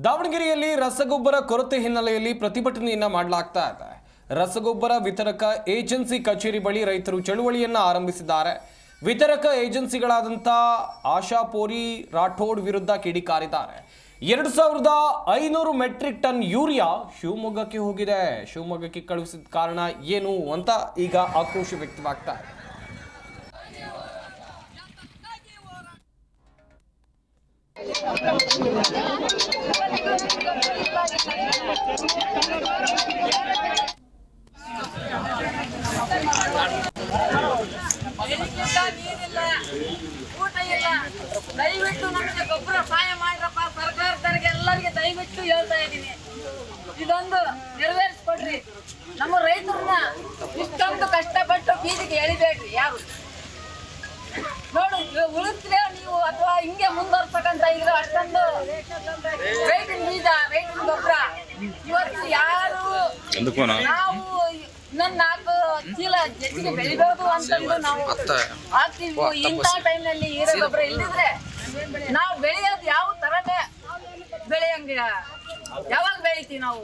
ದಾವಣಗೆರೆಯಲ್ಲಿ ರಸಗೊಬ್ಬರ ಕೊರತೆ ಹಿನ್ನೆಲೆಯಲ್ಲಿ ಪ್ರತಿಭಟನೆಯನ್ನ ಮಾಡಲಾಗ್ತಾ ಇದೆ. ರಸಗೊಬ್ಬರ ವಿತರಕ ಏಜೆನ್ಸಿ ಕಚೇರಿ ಬಳಿ ರೈತರು ಚಳುವಳಿಯನ್ನ ಆರಂಭಿಸಿದ್ದಾರೆ. ವಿತರಕ ಏಜೆನ್ಸಿಗಳಾದಂಥ ಆಶಾಪೋರಿ ರಾಠೋಡ್ ವಿರುದ್ಧ ಕಿಡಿಕಾರಿದ್ದಾರೆ. ಎರಡು ಸಾವಿರದ ಐನೂರು ಮೆಟ್ರಿಕ್ ಟನ್ ಯೂರಿಯಾ ಶಿವಮೊಗ್ಗಕ್ಕೆ ಹೋಗಿದೆ. ಶಿವಮೊಗ್ಗಕ್ಕೆ ಕಳುಹಿಸಿದ ಕಾರಣ ಏನು ಅಂತ ಈಗ ಆಕ್ರೋಶ ವ್ಯಕ್ತವಾಗ್ತಾ ಇದೆ. Thank you. ನಾವು ಇನ್ನೊಂದ್ ನಾಲ್ಕು ಚೀಲ ಹೆಚ್ಚಿಗೆ ಬೆಳಿಬೇಕು ಅಂತಂದು ನಾವು ಹಾಕ್ತಿವಿ. ಇಂಥ ಟೈಮ್ನಲ್ಲಿ ಹೀರೆ ಗೊಬ್ಬರ ಇಲ್ಲದಿದ್ರೆ ನಾವು ಬೆಳೆಯೋದು ಯಾವ ತರನೇ ಬೆಳೆಯಂಗ. ಯಾವಾಗ ಬೆಳಿತೀವಿ ನಾವು?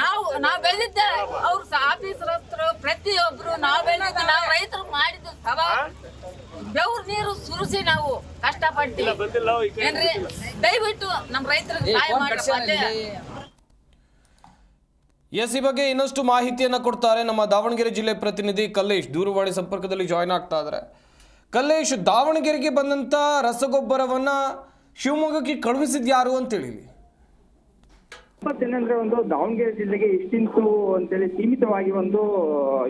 ನಾವು ನಾವು ಬೆಳೆದಿದ್ದೆ. ಅವ್ರು ಆಫೀಸರಸ್ತರು ಪ್ರತಿಯೊಬ್ರು ನಾವು ಬೆಳೆದ ನಾವು ರೈತರು ಮಾಡಿದ್ದು ಸದಾ ಬೆವ್ರ ನೀರು ಸುರಿಸಿ ನಾವು ಕಷ್ಟಪಡ್ತೀವಿ. ಏನ್ರಿ? ದಯವಿಟ್ಟು ನಮ್ಮ ರೈತರಿಗೆ ಸಹಾಯ ಮಾಡಿ. ಎಸ್ ಈ ಬಗ್ಗೆ ಇನ್ನಷ್ಟು ಮಾಹಿತಿಯನ್ನು ಕೊಡ್ತಾರೆ ನಮ್ಮ ದಾವಣಗೆರೆ ಜಿಲ್ಲೆ ಪ್ರತಿನಿಧಿ ಕಲ್ಲೇಶ್. ದೂರವಾಣಿ ಸಂಪರ್ಕದಲ್ಲಿ ಜಾಯ್ನ್ ಆಗ್ತಾ ಇದ್ದಾರೆ. ಕಲ್ಲೇಶ್, ದಾವಣಗೆರೆಗೆ ಬಂದಂಥ ರಸಗೊಬ್ಬರವನ್ನ ಶಿವಮೊಗ್ಗಕ್ಕೆ ಕಳುಹಿಸಿದ್ಯಾರು ಅಂತೇಳಿ ಏನಂದ್ರೆ ಒಂದು ದಾವಣಗೆರೆ ಜಿಲ್ಲೆಗೆ ಇಷ್ಟಿಂತು ಅಂತೇಳಿ ಸೀಮಿತವಾಗಿ ಒಂದು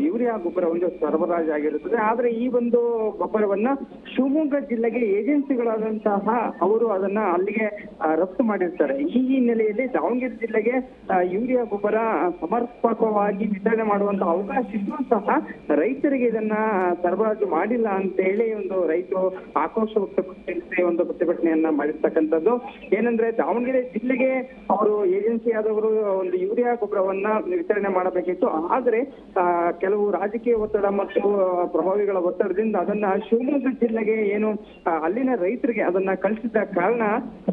ಯೂರಿಯಾ ಗೊಬ್ಬರ ಒಂದು ಸರಬರಾಜು ಆಗಿರುತ್ತದೆ. ಆದ್ರೆ ಈ ಒಂದು ಗೊಬ್ಬರವನ್ನ ಶಿವಮೊಗ್ಗ ಜಿಲ್ಲೆಗೆ ಏಜೆನ್ಸಿಗಳಾದಂತಹ ಅವರು ಅದನ್ನ ಅಲ್ಲಿಗೆ ರಫ್ತು ಮಾಡಿರ್ತಾರೆ. ಈ ಹಿನ್ನೆಲೆಯಲ್ಲಿ ದಾವಣಗೆರೆ ಜಿಲ್ಲೆಗೆ ಯೂರಿಯಾ ಗೊಬ್ಬರ ಸಮರ್ಪಕವಾಗಿ ವಿತರಣೆ ಮಾಡುವಂತ ಅವಕಾಶ ಇದ್ರೂ ಸಹ ರೈತರಿಗೆ ಇದನ್ನ ಸರಬರಾಜು ಮಾಡಿಲ್ಲ ಅಂತ ಹೇಳಿ ಒಂದು ರೈತರು ಆಕ್ರೋಶ ವ್ಯಕ್ತಪಡಿಸಿ ಒಂದು ಪ್ರತಿಭಟನೆಯನ್ನ ಮಾಡಿರ್ತಕ್ಕಂಥದ್ದು. ಏನಂದ್ರೆ ದಾವಣಗೆರೆ ಜಿಲ್ಲೆಗೆ ಅವರು ಏಜೆನ್ಸಿ ಆದವರು ಒಂದು ಯೂರಿಯಾ ಗೊಬ್ಬರವನ್ನ ವಿತರಣೆ ಮಾಡಬೇಕಿತ್ತು. ಆದ್ರೆ ಕೆಲವು ರಾಜಕೀಯ ಒತ್ತಡ ಮತ್ತು ಪ್ರಭಾವಿಗಳ ಒತ್ತಡದಿಂದ ಅದನ್ನ ಶಿವಮೊಗ್ಗ ಜಿಲ್ಲೆಗೆ ಏನು ಅಲ್ಲಿನ ರೈತರಿಗೆ ಅದನ್ನ ಕಳಿಸಿದ ಕಾರಣ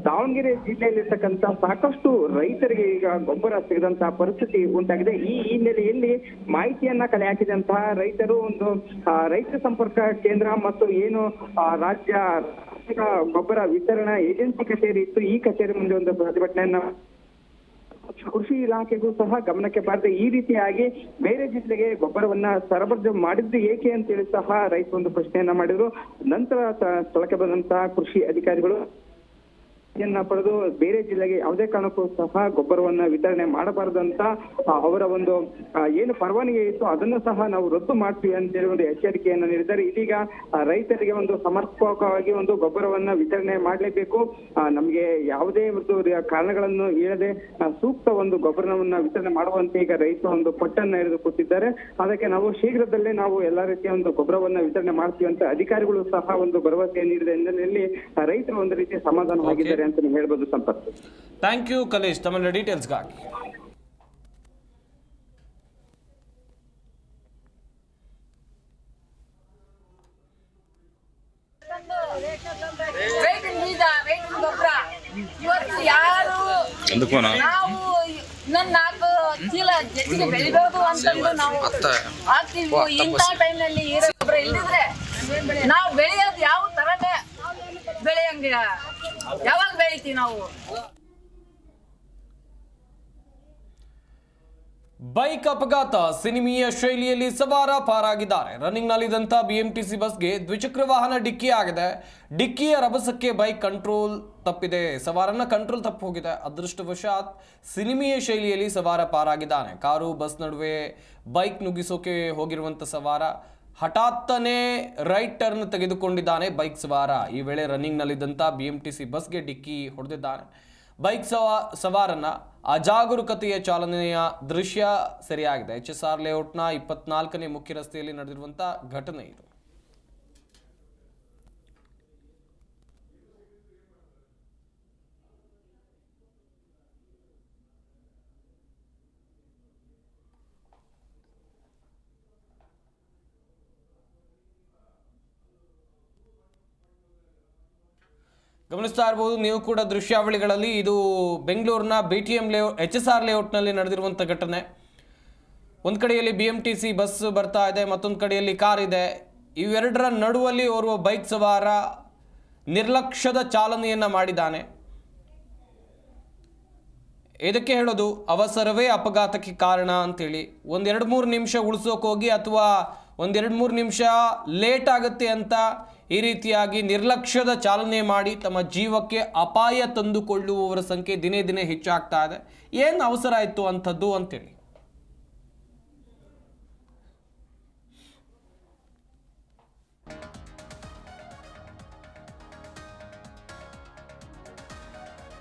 ದಾವಣಗೆರೆ ಜಿಲ್ಲೆಯಲ್ಲಿರ್ತಕ್ಕಂತ ಸಾಕಷ್ಟು ರೈತರಿಗೆ ಈಗ ಗೊಬ್ಬರ ಸಿಗದಂತಹ ಪರಿಸ್ಥಿತಿ ಉಂಟಾಗಿದೆ. ಈ ಹಿನ್ನೆಲೆಯಲ್ಲಿ ಮಾಹಿತಿಯನ್ನ ಕಲೆ ಹಾಕಿದಂತಹ ರೈತರು ಒಂದು ರೈತ ಸಂಪರ್ಕ ಕೇಂದ್ರ ಮತ್ತು ಏನು ರಾಜ್ಯ ಗೊಬ್ಬರ ವಿತರಣಾ ಏಜೆನ್ಸಿ ಕಚೇರಿ ಇತ್ತು. ಈ ಕಚೇರಿ ಮುಂದೆ ಒಂದು ಪ್ರತಿಭಟನೆಯನ್ನ ಕೃಷಿ ಇಲಾಖೆಗೂ ಸಹ ಗಮನಕ್ಕೆ ಬಾರದೆ ಈ ರೀತಿಯಾಗಿ ಬೇರೆ ಜಿಲ್ಲೆಗೆ ಗೊಬ್ಬರವನ್ನ ಸರಬರಾಜು ಮಾಡಿದ್ದು ಏಕೆ ಅಂತೇಳಿ ಸಹ ರೈತ ಒಂದು ಪ್ರಶ್ನೆಯನ್ನ ಮಾಡಿದ್ರು. ನಂತರ ಸ್ಥಳಕ್ಕೆ ಬಂದಂತಹ ಕೃಷಿ ಅಧಿಕಾರಿಗಳು ಯನ್ನ ಪಡೆದು ಬೇರೆ ಜಿಲ್ಲೆಗೆ ಯಾವುದೇ ಕಾರಣಕ್ಕೂ ಸಹ ಗೊಬ್ಬರವನ್ನ ವಿತರಣೆ ಮಾಡಬಾರದಂತ ಅವರ ಒಂದು ಏನು ಪರವಾನಗಿ ಇತ್ತು ಅದನ್ನು ಸಹ ನಾವು ರದ್ದು ಮಾಡ್ತೀವಿ ಅಂತ ಹೇಳಿ ಒಂದು ಎಚ್ಚರಿಕೆಯನ್ನು ನೀಡಿದ್ದಾರೆ. ಇದೀಗ ರೈತರಿಗೆ ಒಂದು ಸಮರ್ಪಕವಾಗಿ ಒಂದು ಗೊಬ್ಬರವನ್ನ ವಿತರಣೆ ಮಾಡಲೇಬೇಕು. ನಮಗೆ ಯಾವುದೇ ಒಂದು ಕಾರಣಗಳನ್ನು ಹೇಳದೆ ಸೂಕ್ತ ಒಂದು ಗೊಬ್ಬರವನ್ನ ವಿತರಣೆ ಮಾಡುವಂತೆ ಈಗ ರೈತ ಒಂದು ಪಟ್ಟನ್ನ ಹಿಡಿದು ಕೂತಿದ್ದಾರೆ. ಅದಕ್ಕೆ ನಾವು ಶೀಘ್ರದಲ್ಲೇ ನಾವು ಎಲ್ಲಾ ರೀತಿಯ ಒಂದು ಗೊಬ್ಬರವನ್ನ ವಿತರಣೆ ಮಾಡ್ತೀವಿ ಅಂತ ಅಧಿಕಾರಿಗಳು ಸಹ ಒಂದು ಭರವಸೆ ನೀಡಿದ ಹಿನ್ನೆಲೆಯಲ್ಲಿ ರೈತರು ಒಂದು ರೀತಿಯ ಸಮಾಧಾನವಾಗಿದ್ದಾರೆ. ಅಂತ ನೀವು ಹೇಳ್ಬೋದು ಸಂಪತ್ ಥ್ಯಾಂಕ್ ಯು ಕಲೇಶ್ ತಮ್ಮ ಡೀಟೇಲ್ಸ್ಗಾಗಿ ಬೀಜ ರೈತನ ಗೊಬ್ಬರ ಇವತ್ತು ಯಾರು ನಾವು ಇನ್ನೊಂದ್ ನಾಲ್ಕು ಚೀಲ ಹೆಚ್ಚಿಗೆ ಬೆಳಿಬಹುದು ಅಂತಂದು ನಾವು ಹಾಕ್ತಿವಿ. ಇಂಥ ಟೈಮ್ನಲ್ಲಿ ಹೀರೆ ಗೊಬ್ಬರ ಇಲ್ದಿದ್ರೆ ನಾವು ಬೆಳೆಯೋದು ಯಾವ ತರನೇ ಬೆಳೆಯಂಗ ಯಾವಾಗ ಬೆಳಿತೀವಿ ನಾವು? ಬೈಕ್ ಅಪಘಾತ ಸಿನಿಮೀಯ ಶೈಲಿಯಲ್ಲಿ ಸವಾರ ಪಾರಾಗಿದ್ದಾರೆ. ರನ್ನಿಂಗ್ನಲ್ಲಿದ್ದಂಥ ಬಿಎಂಟಿಸಿ ಬಸ್ಗೆ ದ್ವಿಚಕ್ರ ವಾಹನ ಡಿಕ್ಕಿ ಆಗಿದೆ. ಡಿಕ್ಕಿಯ ರಭಸಕ್ಕೆ ಬೈಕ್ ಕಂಟ್ರೋಲ್ ತಪ್ಪಿದೆ. ಸವಾರನ ಕಂಟ್ರೋಲ್ ತಪ್ಪು ಹೋಗಿದೆ. ಅದೃಷ್ಟವಶಾತ್ ಸಿನಿಮೀಯ ಶೈಲಿಯಲ್ಲಿ ಸವಾರ ಪಾರಾಗಿದ್ದಾನೆ. ಕಾರು, ಬಸ್ ನಡುವೆ ಬೈಕ್ ನುಗ್ಗಿಸೋಕೆ ಹೋಗಿರುವಂಥ ಸವಾರ ಹಠಾತ್ತನೆ ರೈಟ್ ಟರ್ನ್ ತೆಗೆದುಕೊಂಡಿದ್ದಾನೆ ಬೈಕ್ ಸವಾರ. ಈ ವೇಳೆ ರನ್ನಿಂಗ್ನಲ್ಲಿದ್ದಂಥ ಬಿಎಂಟಿಸಿ ಬಸ್ಗೆ ಡಿಕ್ಕಿ ಹೊಡೆದಿದ್ದಾನೆ. ಬೈಕ್ ಸವಾ, ಸವಾರನ ಅಜಾಗರೂಕತೆಯ ಚಾಲನೆಯ ದೃಶ್ಯ ಸರಿಯಾಗಿದೆ. ಎಚ್ ಎಸ್ ಆರ್ ಲೇಔಟ್ನ ಇಪ್ಪತ್ನಾಲ್ಕನೇ ಮುಖ್ಯ ರಸ್ತೆಯಲ್ಲಿ ನಡೆದಿರುವಂಥ ಘಟನೆ ಇದು. ಗಮನಿಸ್ತಾ ಇರ್ಬೋದು, ನೀವು ಕೂಡ ದೃಶ್ಯಾವಳಿಗಳಲ್ಲಿ ಇದು ಬೆಂಗಳೂರಿನ B T M layout H S R ಲೇಔಟ್ನಲ್ಲಿ ನಡೆದಿರುವಂಥ ಘಟನೆ. ಒಂದು ಕಡೆಯಲ್ಲಿ B M T C bus ಬರ್ತಾ ಇದೆ, ಮತ್ತೊಂದು ಕಡೆಯಲ್ಲಿ ಕಾರ್ ಇದೆ. ಇವೆರಡರ ನಡುವಲ್ಲಿ ಓರ್ವ ಬೈಕ್ ಸವಾರ ನಿರ್ಲಕ್ಷ್ಯದ ಚಾಲನೆಯನ್ನು ಮಾಡಿದ್ದಾನೆ. ಇದಕ್ಕೆ ಹೇಳೋದು, ಅವಸರವೇ ಅಪಘಾತಕ್ಕೆ ಕಾರಣ ಅಂತೇಳಿ. ಒಂದೆರಡು ಮೂರು ನಿಮಿಷ ಉಳಿಸೋಕೋಗಿ ಅಥವಾ ಒಂದೆರಡು ಮೂರು ನಿಮಿಷ ಲೇಟ್ ಆಗುತ್ತೆ ಅಂತ ಈ ರೀತಿಯಾಗಿ ನಿರ್ಲಕ್ಷ್ಯದ ಚಾಲನೆ ಮಾಡಿ ತಮ್ಮ ಜೀವಕ್ಕೆ ಅಪಾಯ ತಂದುಕೊಳ್ಳುವವರ ಸಂಖ್ಯೆ ದಿನೇ ದಿನೇ ಹೆಚ್ಚಾಗ್ತಾ ಇದೆ. ಏನು ಅವಸರ ಆಯಿತು ಅಂಥದ್ದು ಅಂತೇಳಿ.